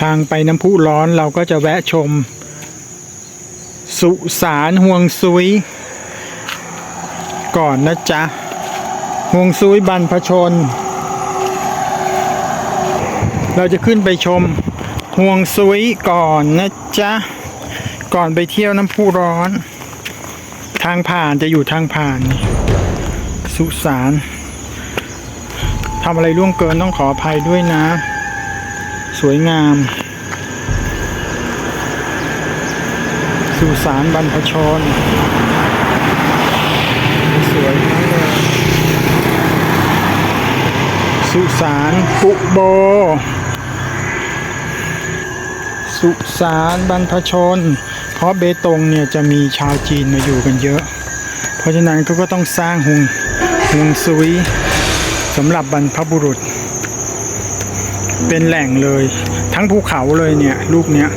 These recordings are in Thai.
ทางไปน้ำพุร้อนเราก็จะแวะชม สุสานห่วงซุย ก่อนนะจ๊ะห่วงซุยบรรพชน เราจะขึ้นไปชมห่วงซุยก่อนนะจ๊ะ ก่อนไปเที่ยวน้ำพุร้อน ทางผ่านจะอยู่ทางผ่าน สุสานทำอะไรล่วงเกินต้องขออภัยด้วยนะ สวยงาม สุสานบรรพชน สวยมากเลยสุสานปุโบ สุสานบรรพชน เพราะเบตงเนี่ยจะมีชาวจีนมาอยู่กันเยอะ เพราะฉะนั้นเขาก็ต้องสร้างหุงหุงซุยสำหรับบรรพบุรุษ เป็นแหล่งเลย ทั้งภูเขาเลยเนี่ย รูปเนี้ย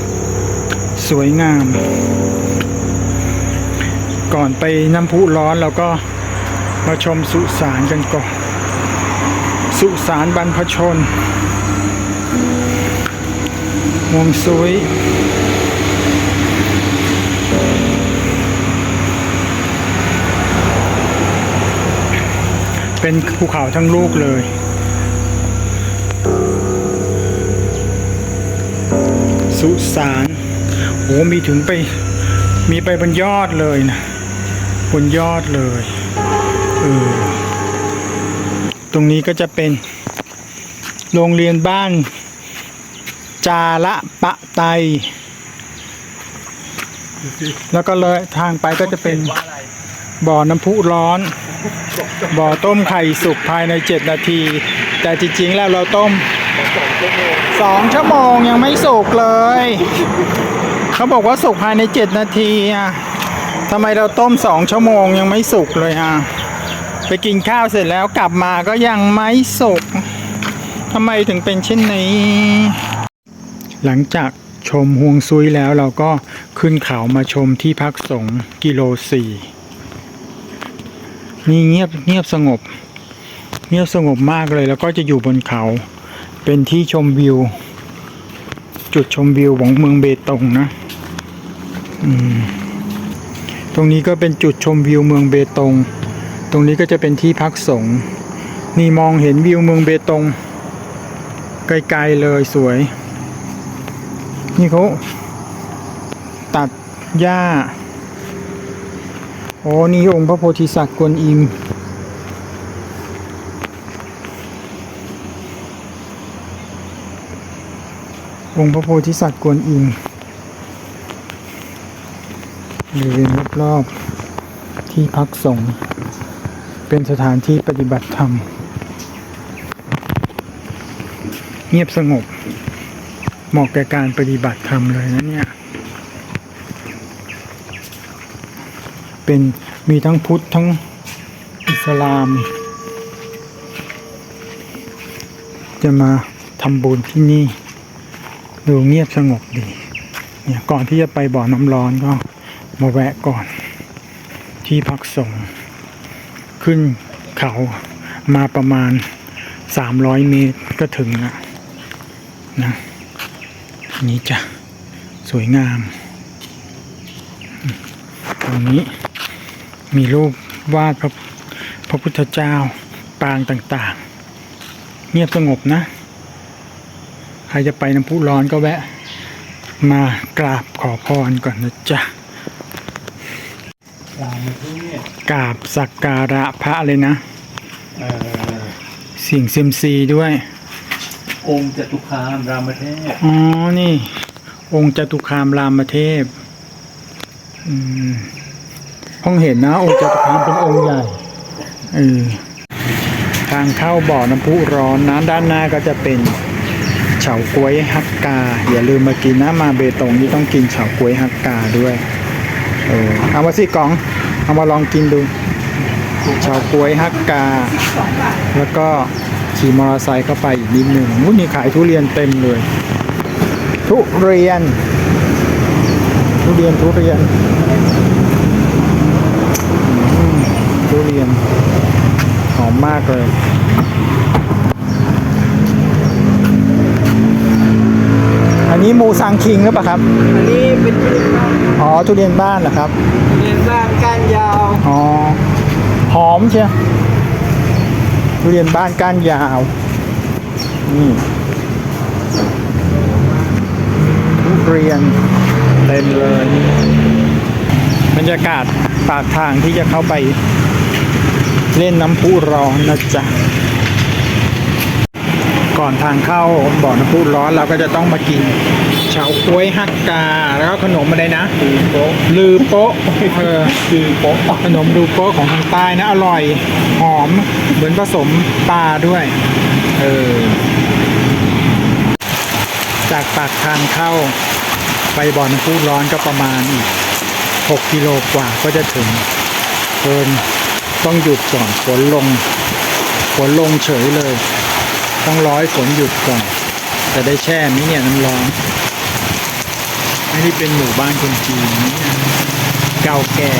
สวยงาม ก่อนไปน้ำพุร้อนเราก็มาชมสุสานกันก่อน สุสานบรรพชนฮวงซุยเป็นภูเขาทั้งลูกเลย สุสานโหมีถึงไป มีไปบนยอดเลยนะบนยอดเลยเออตรงนี้ก็จะเป็น โรงเรียนบ้าน จาระปะไต แล้วก็เลยทางไปก็จะเป็นบ่อน้ำพุร้อน บ่อต้มไข่สุกภายใน 7 นาที แต่จริงๆแล้วเราต้ม สองชั่วโมงยังไม่สุกเลย เขาบอกว่าสุกภายใน7นาทีอะทำไมเราต้มสองชั่วโมงยังไม่สุกเลยอะ ไปกินข้าวเสร็จแล้วกลับมาก็ยังไม่สุกทำไมถึงเป็นเช่นนี้ หลังจากชมฮวงซุยแล้วเราก็ขึ้นเขามาชมที่พักสงกิโลสี่นี่เงียบเงียบสงบ เงียบสงบมากเลยแล้วก็จะอยู่บนเขา เป็นที่ชมวิว จุดชมวิวของเมืองเบตงนะตรงนี้ก็เป็นจุดชมวิวเมืองเบตง ตรงนี้ก็จะเป็นที่พักสงฆ์นี่มองเห็นวิวเมืองเบตง ไกลๆเลยสวย นี่เขาตัดหญ้า โอ้นี่องค์พระโพธิสัตว์กวนอิม องค์พระโพธิสัตว์กวนอิมบริเวณรอบๆที่พักสงฆ์เป็นสถานที่ปฏิบัติธรรม เงียบสงบ เหมาะแก่การปฏิบัติธรรมเลยนะเนี่ย เป็นมีทั้งพุทธทั้งอิสลาม จะมาทำบุญที่นี่ ดูเงียบสงบดี เนี่ยก่อนที่จะไปบ่อน้ำร้อนก็มาแวะก่อน ที่พักสงขึ้นเขามาประมาณ300เมตรก็ถึงแล้วนะนี่จ้ะ สวยงาม ตรงนี้มีรูปวาดพระพระพุทธเจ้าปางต่างๆ เงียบสงบนะ ใครจะไปน้ำพุร้อนก็แวะ มากราบขอพรก่อนนะจ๊ะรามเทพกราบสักการะพระเลยนะเอ่อเสียงเซยมซีด้วย องค์จตุคามรามเทพอ๋อนี่ องค์จตุคามรามเทพอืมเพ้องเห็นนะ องค์จตุคามเป็นองค์ใหญ่เออทางเข้าบ่อน้ำพุร้อนนะด้านหน้าก็จะเป็น เฉาก๊วยฮักกา อย่าลืมมากินนะมาเบตงนี่ต้องกินเฉาก๊วยฮักกาด้วยเออเอามาสิกล่องเอามาลองกินดูเฉาก๊วยฮักกา แล้วก็ขี่มอเตอร์ไซค์เข้าไปอีกนิดหนึ่งนู้นี่ขายทุเรียนเต็มเลย ทุเรียน ทุเรียนทุเรียนทุเรียนหอมมากเลย อันนนี้มูซังคิงหรือเปล่าครับ อันนี้เป็นทุเรียนบ้านอ๋อทุเรียนบ้านเหรอครับ ทุเรียนบ้านก้านยาว อ๋อ หอมเชียวทุเรียนบ้านก้านยาวนี่ทุเรียนเต็มเลยบรรยากาศปากทางที่จะเข้าไปเล่นน้ำพุร้อนนะจ๊ะ ก่อนทางเข้าบ่อน้ำพุร้อนเราก็จะต้องมากินเฉาก้วยฮักกา แล้วก็ขนมอะไรนะคือโป๊ะลือโป๊ะเออคือโป๊ะขนมดูโป๊ะของทางใต้นะอร่อยหอมเหมือนผสมปลาด้วยเออจากปากทางเข้าไปบ่อน้ำพุร้อนก็ประมาณอีก6กิโลกว่าก็จะถึงเพิ่นต้องหยุดก่อนฝนลงฝนลงเฉยเลย ต้องร้อยฝนหยุดก่อนจะได้แช่ไหมเนี่ยน้ำร้อนไม่ได้เป็นหมู่บ้านคนจีนนะเนี่ยเก่าแก่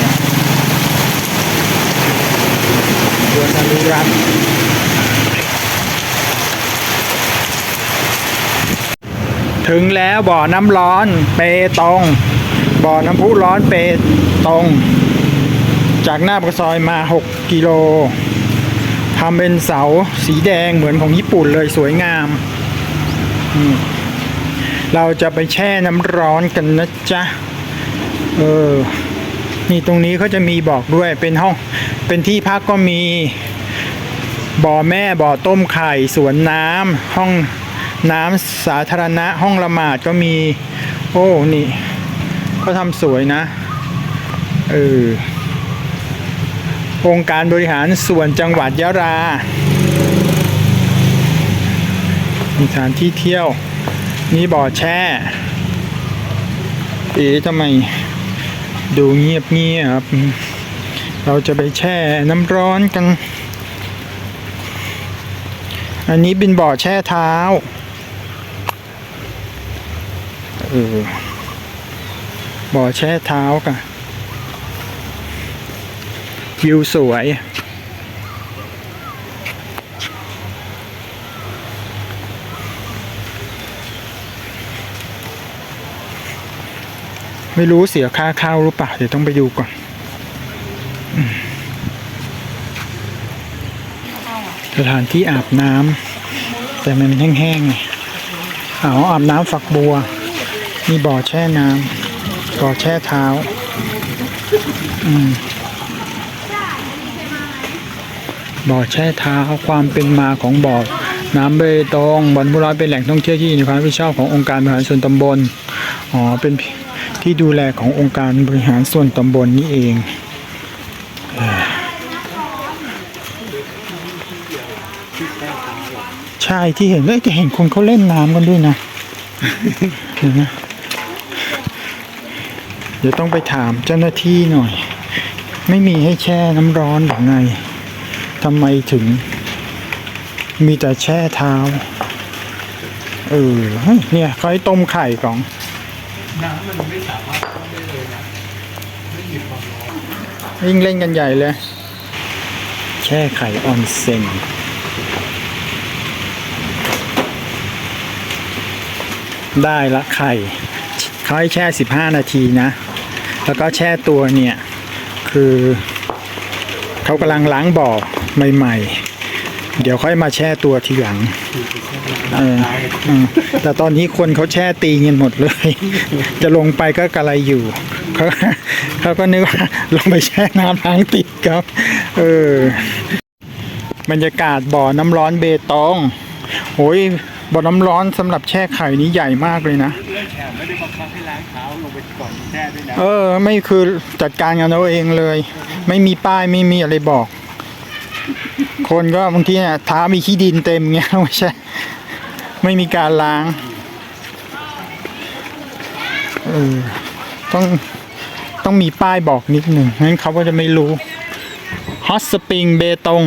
สวนอนุรักษ์ถึงแล้วบ่อน้ำร้อนเปตงบ่อน้ำพุร้อนเปตงจากหน้าปากซอยมา 6 กิโล ทำเป็นเสาสีแดงเหมือนของญี่ปุ่นเลยสวยงามนี่เราจะไปแช่น้ำร้อนกันนะจ๊ะ เออ นี่ตรงนี้เขาจะมีบอกด้วยเป็นห้อง เป็นที่พักก็มี บ่อแม่บ่อต้มไข่สวนน้ำห้องน้ำสาธารณะห้องละหมาดก็มี โอ้ นี่เขาทำสวยนะ เออ องค์การบริหารส่วนจังหวัดยะลามีสถานที่เที่ยว มีบ่อแช่เอ๋ทำไมดูเงียบเงียบ เราจะไปแช่น้ำร้อนกัน อันนี้เป็นบ่อแช่เท้า เออ บ่อแช่เท้ากัน วิวสวย ไม่รู้เสียค่าเข้าหรือเปล่า เดี๋ยวต้องไปดูก่อนอืมสถานที่อาบน้ำแต่มันแห้งๆไงเอาอาบน้ำฝักบัว มีบ่อแช่น้ำบ่อแช่เท้า อืม บ่อแช่เท้าความเป็นมาของบ่อน้ำเบตงบ่อนบุร้อยเป็นแหล่งท่องเที่ยวที่อยู่ในความรับผิดชอบขององค์การบริหารส่วนตำบลอ๋อเป็นที่ดูแลขององค์การบริหารส่วนตำบลนี่เองใช่ที่เห็นเลยจะเห็นคนเขาเล่นน้ำกันด้วยนะเห็นไหมเดี๋ยวต้องไปถามเจ้าหน้าที่หน่อย ไม่มีให้แช่น้ำร้อนหรือไง ทำไมถึง มีแต่แช่เท้า เออเฮ้ยเนี่ยเขาให้ต้มไข่ก่อนน้ำมันไม่สามารถเข้าได้เลยนะไม่มีความร้อนยิ่งเล่นกันใหญ่เลย แช่ไข่ออนเซ็นได้ละไข่เขาให้แช่ 15 นาทีนะ แล้วก็แช่ตัวเนี่ย คือเขากำลังล้างบ่อ ใหม่ๆ เดี๋ยวค่อยมาแช่ตัวทีหลังเอออืมแต่ตอนนี้คนเขาแช่ตีเงินหมดเลย จะลงไปก็กระไรอยู่เขาเขาก็นึกว่าลงไปแช่น้ำล้างติดครับเออบรรยากาศบ่อน้ำร้อนเบตงโอ้ยบ่อน้ำร้อนสำหรับแช่ไข่นี้ใหญ่มากเลยนะเรื่องแถมไม่ได้บังคับให้ล้างเท้าลงไปก่อนแช่ด้วยนะเออ ไม่คือจัดการกันเอาเองเลย ไม่มีป้ายไม่มีอะไรบอก คนก็บางทีเนี่ยท้ามีขี้ดินเต็มเงี้ยไม่ใช่ ไม่มีการล้างเออต้องต้องมีป้ายบอกนิดหนึ่งงั้นเขาก็จะไม่รู้ฮอตสปริงเบตง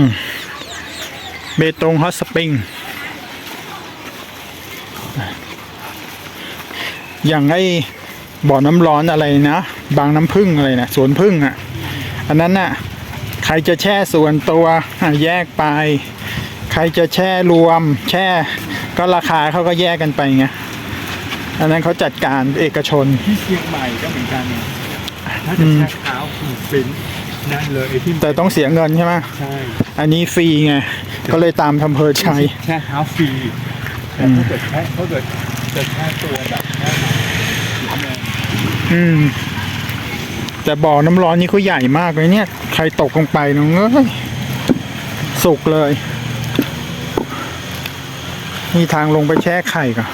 เบตงฮอตสปริงอย่างไอ้บ่อน้ำร้อนอะไรนะ บางน้ำพึ่งอะไรนะสวนพึ่งอะ อันนั้นน่ะ ใครจะแช่ส่วนตัวอะแยกไป ใครจะแช่รวม แช่ก็ราคาเขาก็แยกกันไปไงอันนั้นเขาจัดการเอกชนที่เชียงใหม่ก็เหมือนกันนะถ้าจะแช่เท้าคุณฟินนั่นเลยไอ้ที่แต่ต้องเสียเงินใช่ไหมใช่อันนี้ฟรีไงก็เลยตามอำเภอชัยแช่เท้าฟรีแต่ถ้าเกิดแช่ถ้าเกิดจะแช่ตัวแบบแช่หนักเสียเงินอืม แต่บ่อน้ำร้อนนี่เขาใหญ่มากเลยเนี่ย ใครตกลงไปน้องเอ้ยสุกเลยมีทางลงไปแช่ไข่ก่อน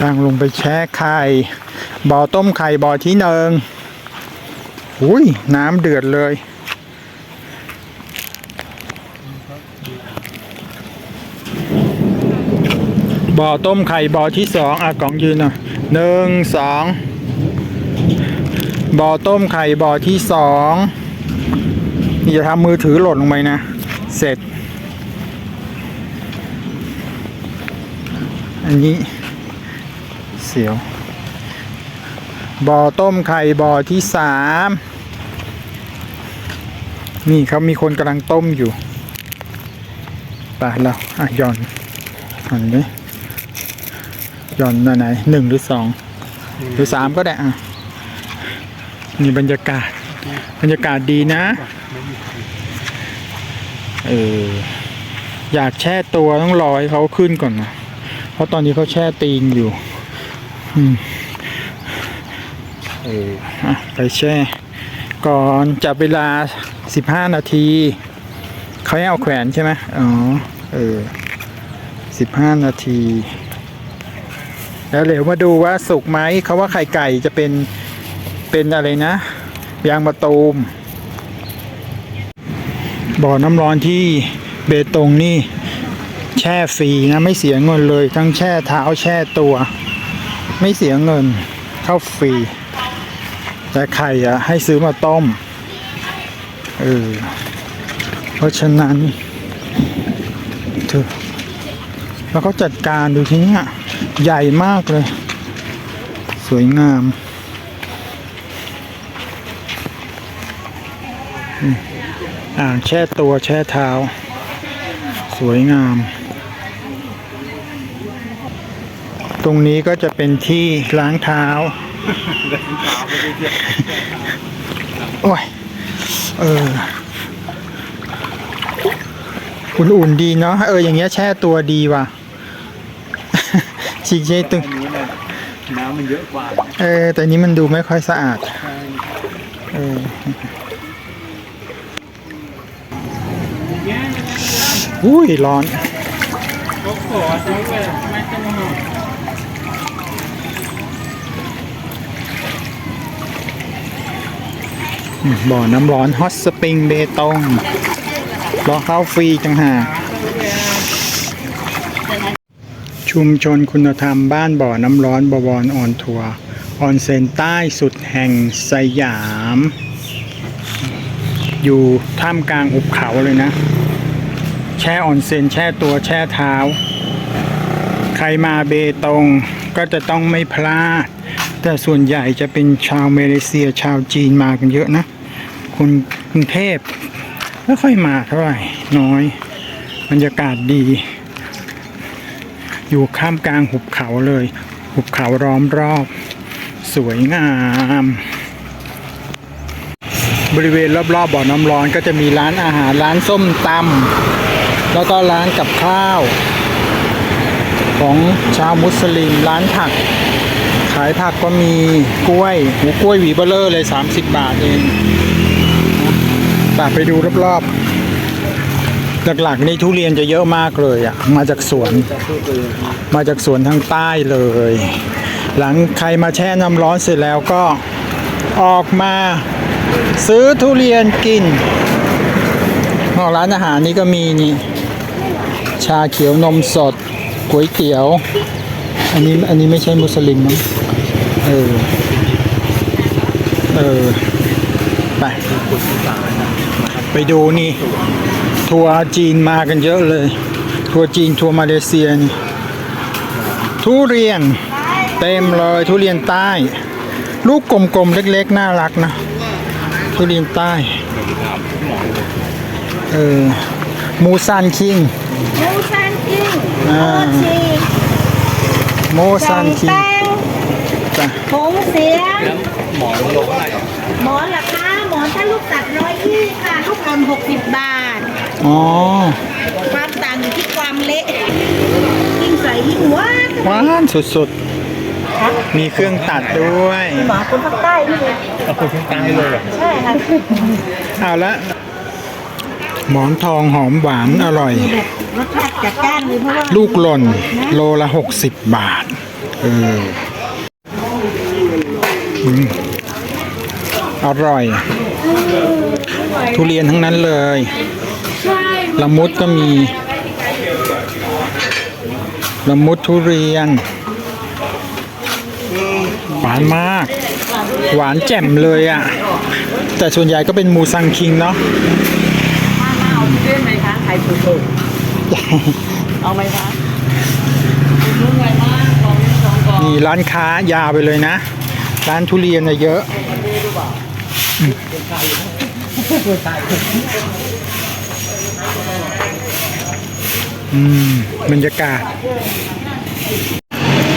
ทางลงไปแช่ไข่ บ่อต้มไข่บ่อที่หนึ่งอุ้ยน้ำเดือดเลย บ่อต้มไข่บ่อที่สองอะกล่องยืนหน่อยหนึ่งสองบ่อต้มไข่บ่อที่สองอย่าทำมือถือหล่นลงไปนะ เสร็จ อันนี้เสียวบ่อต้มไข่บ่อที่สามนี่เขามีคนกำลังต้มอยู่ไปแล้วอะย่อนหย่อนนี้ หย่อนอันไหนหนึ่งหรือสองหรือสามก็ได้อะนี่บรรยากาศ บรรยากาศดีนะเอออยากแช่ตัวต้องรอให้เขาขึ้นก่อนนะเพราะตอนนี้เขาแช่ตีนอยู่อืมเอออะไปแช่ ก่อนจับเวลาสิบห้านาทีเขาให้เอาแขวนใช่ไหมอ๋อเออสิบห้านาที แล้วเดี๋ยวมาดูว่าสุกไหมเขาว่าไข่ไก่จะเป็นเป็นอะไรนะ ยางมะตูม บ่อน้ำร้อนที่เบตงนี่ แช่ฟรีนะไม่เสียเงินเลย ทั้งแช่เท้าแช่ตัว ไม่เสียเงินเข้าฟรีแต่ไข่อะให้ซื้อมาต้มเออเพราะฉะนั้นเถอะแล้วก็จัดการดูที่นี่ย ใหญ่มากเลย สวยงามอืมอ่างแช่ตัวแช่เท้า สวยงาม ตรงนี้ก็จะเป็นที่ล้างเท้า โอ้ย เอออุ่นๆดีเนาะเอออย่างเงี้ยแช่ตัวดีว่ะ ฉีกใช่ตึงอันนี้เนี่ยน้ำมันเยอะกว่าเออแต่นี้มันดูไม่ค่อยสะอาดใช่เอออุ้ยร้อนก็ขอจังเลยไม่ต้องห่วงบ่อน้ำร้อนฮอตสปริงเบตงรอเข้าฟรีจังหาก ชุมชนคุณธรรมบ้านบ่อน้ำร้อนบวรออนทัวร์ออนเซนใต้สุดแห่งสยาม อยู่ท่ามกลางหุบเขาเลยนะ แช่ออนเซนแช่ตัวแช่เท้า ใครมาเบตงก็จะต้องไม่พลาด แต่ส่วนใหญ่จะเป็นชาวเมเลเซียชาวจีนมากันเยอะนะคุณกรุงเทพไม่ค่อยมาเท่าไหร่น้อย บรรยากาศดี อยู่ข้ามกลางหุบเขาเลย หุบเขาล้อมรอบ สวยงาม บริเวณรอบๆบ่อน้ำร้อนก็จะมีร้านอาหารร้านส้มตำแล้วก็ร้านกับข้าว ของชาวมุสลิมร้านผัก ขายผักก็มีกล้วยหูกล้วยหวีเบลเลอร์เลย 30 บาทเองไปดูรอบๆ หลักๆนี่ทุเรียนจะเยอะมากเลยอะมาจากสวน มาจากสวนทางใต้เลย หลังใครมาแช่น้ำร้อนเสร็จแล้วก็ออกมาซื้อทุเรียนกินออร้านอาหารนี่ก็มีนี่ ชาเขียวนมสดก๋วยเตี๋ยว อันนี้อันนี้ไม่ใช่มุสลิมมั้งเออ เออ ไป ไปดูนี่ ทัวร์จีนมากันเยอะเลย ทัวร์จีน ทัวร์มาเลเซียนี่ทุเรียนเต็มเลยทุเรียนใต้ ลูกกลมๆ เล็กๆ น่ารักนะ ทุเรียนใต้ เออมูซันคิงหมูซันกิ้งอ่าโอชีโมซันคิงแป้งจ้ะผงเสียงแล้วหมอนลงเท่าไหร่หมอนราคาหมอนถ้าลูกตัดร้อยยี่ค่ะ ลูกอ่อนหกสิบบาท อ๋อ ความต่างอยู่ที่ความเละยิ่งใส่ยิ่งหวานหวานสุดๆ มีเครื่องตัดด้วยหมอคนภาคใต้นี่เลยเอาคนข้างใต้เลยเหรอใช่ค่ะเอาละหมอนทองหอมหวานอร่อยแบบรสชาติจัดจ้านเลยเพราะว่าลูกหล่นโลละหกสิบบาท เอออืมอร่อย ทุเรียนทั้งนั้นเลย ละมุดก็มีละมุดทุเรียน หวานมาก หวานแจ่มเลยอะ่ะ แต่ส่วนใหญ่ก็เป็นมูซังคิงเนาะเอาเส้นไหมคะไข่ปูสุกเอาไหมคะรุ่นไหนมากลองสองกองนี่ร้านค้ายาวไปเลยนะ ร้านทุเรียนน่ะเยอะ อืมบรรยากาศ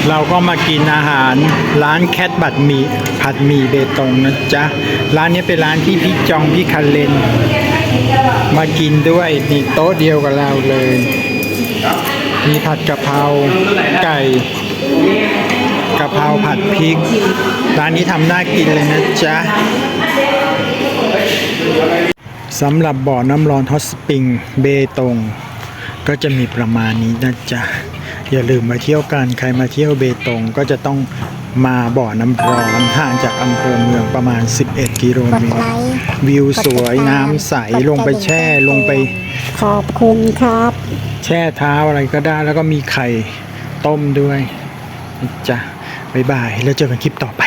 เราก็มากินอาหารร้านแคทบัตหมี่ผัดหมี่เบตงนะจ๊ะ ร้านนี้เป็นร้านที่พี่จองพี่คันเลน มากินด้วยนี่โต๊ะเดียวกับเราเลย มีผัดกะเพราไก่กะเพราผัดพริก ร้านนี้ทำน่ากินเลยนะจ๊ะสำหรับบ่อน้ำร้อนฮอตสปริงเบตง ก็จะมีประมาณนี้นะจ๊ะ อย่าลืมมาเที่ยวกัน ใครมาเที่ยวเบตงก็จะต้องมาบ่อน้ำร้อนห่างจากอำเภอเมืองประมาณ 11 กิโลเมตร วิวสวยน้ำใสลงไปแช่ลงไป ขอบคุณครับ แช่เท้าอะไรก็ได้แล้วก็มีไข่ต้มด้วยนะจ้ะบ๊ายบาย แล้วเจอกันคลิปต่อไป